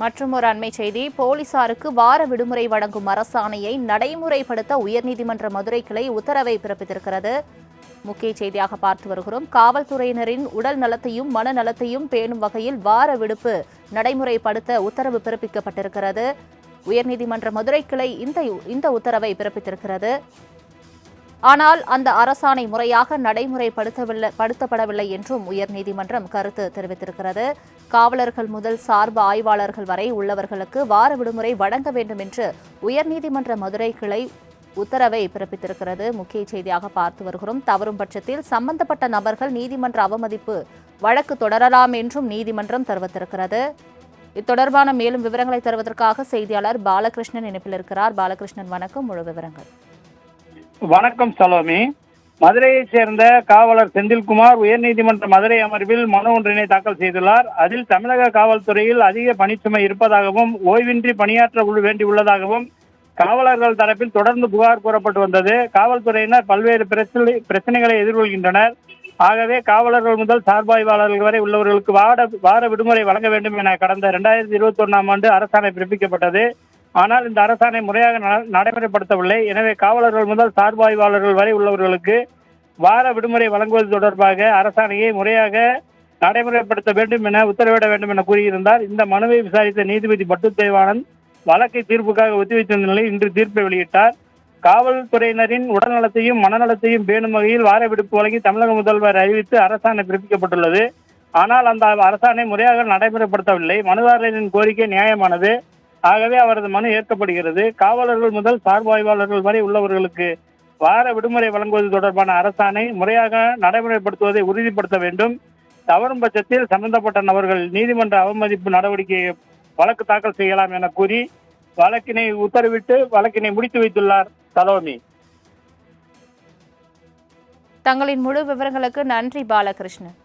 மற்றும் ஒரு அண்மை செய்தி போலீசாருக்கு வார விடுமுறை வழங்கும் அரசாணையை நடைமுறைப்படுத்த உயர்நீதிமன்ற மதுரை கிளை உத்தரவை பிறப்பித்திருக்கிறது. முக்கிய செய்தியாக பார்த்து வருகிறோம். காவல்துறையினரின் உடல் நலத்தையும் மனநலத்தையும் பேணும் வகையில் வார விடுப்பு நடைமுறைப்படுத்த உத்தரவு பிறப்பிக்கப்பட்டிருக்கிறது. உயர்நீதிமன்ற மதுரை கிளை இந்த இந்த உத்தரவை பிறப்பித்திருக்கிறது. ஆனால் அந்த அரசாணை முறையாக நடைமுறைப்படுத்தவில்லை படுத்தப்படவில்லை என்றும் உயர்நீதிமன்றம் கருத்து தெரிவித்திருக்கிறது. காவலர்கள் முதல் சார்பு ஆய்வாளர்கள் வரை உள்ளவர்களுக்கு வார விடுமுறை வழங்க வேண்டும் என்று உயர்நீதிமன்ற மதுரை கிளை உத்தரவை பிறப்பித்திருக்கிறது. முக்கிய செய்தியாக பார்த்து வருகிறோம். தவறும் பட்சத்தில் சம்பந்தப்பட்ட நபர்கள் நீதிமன்ற அவமதிப்பு வழக்கு தொடரலாம் என்றும் நீதிமன்றம் தெரிவித்திருக்கிறது. இத்தொடர்பான மேலும் விவரங்களை தருவதற்காக செய்தியாளர் பாலகிருஷ்ணன் இணைப்பில் இருக்கிறார். பாலகிருஷ்ணன் வணக்கம். முழு விவரங்கள். வணக்கம் சலோமி. மதுரையைச் சேர்ந்த காவலர் செந்தில்குமார் உயர்நீதிமன்ற மதுரை அமர்வில் மனு ஒன்றினை தாக்கல் செய்துள்ளார். அதில் தமிழக காவல்துறையில் அதிக பணிச்சுமை இருப்பதாகவும் ஓய்வின்றி பணியாற்ற வேண்டியுள்ளதாகவும் காவலர்கள் தரப்பில் தொடர்ந்து புகார் கூறப்பட்டு வந்தது. காவல்துறையினர் பல்வேறு பிரச்சனை பிரச்சனைகளை எதிர்கொள்கின்றனர். ஆகவே காவலர்கள் முதல் சார்பாய்வாளர்கள் வரை உள்ளவர்களுக்கு வார வார விடுமுறை வழங்க வேண்டும் என கடந்த இரண்டாயிரத்தி இருபத்தி ஒன்றாம் ஆண்டு அரசாணை பிறப்பிக்கப்பட்டது. ஆனால் இந்த அரசாணை முறையாக ந- நடைமுறைப்படுத்தவில்லை. எனவே காவலர்கள் முதல் சார்பாய்வாளர்கள் வரை உள்ளவர்களுக்கு வார விடுமுறை வழங்குவது தொடர்பாக அரசாணையை முறையாக நடைமுறைப்படுத்த வேண்டும் என உத்தரவிட வேண்டும் என கூறியிருந்தார். இந்த மனுவை விசாரித்த நீதிபதி பட்டு தேவானந்த் வழக்கை தீர்ப்புக்காக ஒத்திவைத்த நிலையில் இன்று தீர்ப்பை வெளியிட்டார். காவல்துறையினரின் உடல்நலத்தையும் மனநலத்தையும் பேணும் வகையில் வார விடுப்பு வழங்கி தமிழக முதல்வர் அறிவித்து அரசாணை பிறப்பிக்கப்பட்டுள்ளது. ஆனால் அந்த அரசாணை முறையாக நடைமுறைப்படுத்தவில்லை. மனுதாரரின் கோரிக்கை நியாயமானது. ஆகவே அவரது மனு ஏற்கப்படுகிறது. காவலர்கள் முதல் சார்பாய்வாளர்கள் வரை உள்ளவர்களுக்கு வார விடுமுறை வழங்குவது தொடர்பான அரசாணை முறையாக நடைமுறைப்படுத்துவதை உறுதிப்படுத்த வேண்டும். தவறும் பட்சத்தில் சம்பந்தப்பட்ட நபர்கள் நீதிமன்ற அவமதிப்பு நடவடிக்கை வழக்கு தாக்கல் செய்யலாம் என கூறி வழக்கினை உத்தரவிட்டு வழக்கினை முடித்து வைத்துள்ளார் சலோமி. தங்களின் முழு விவரங்களுக்கு நன்றி பாலகிருஷ்ணன்.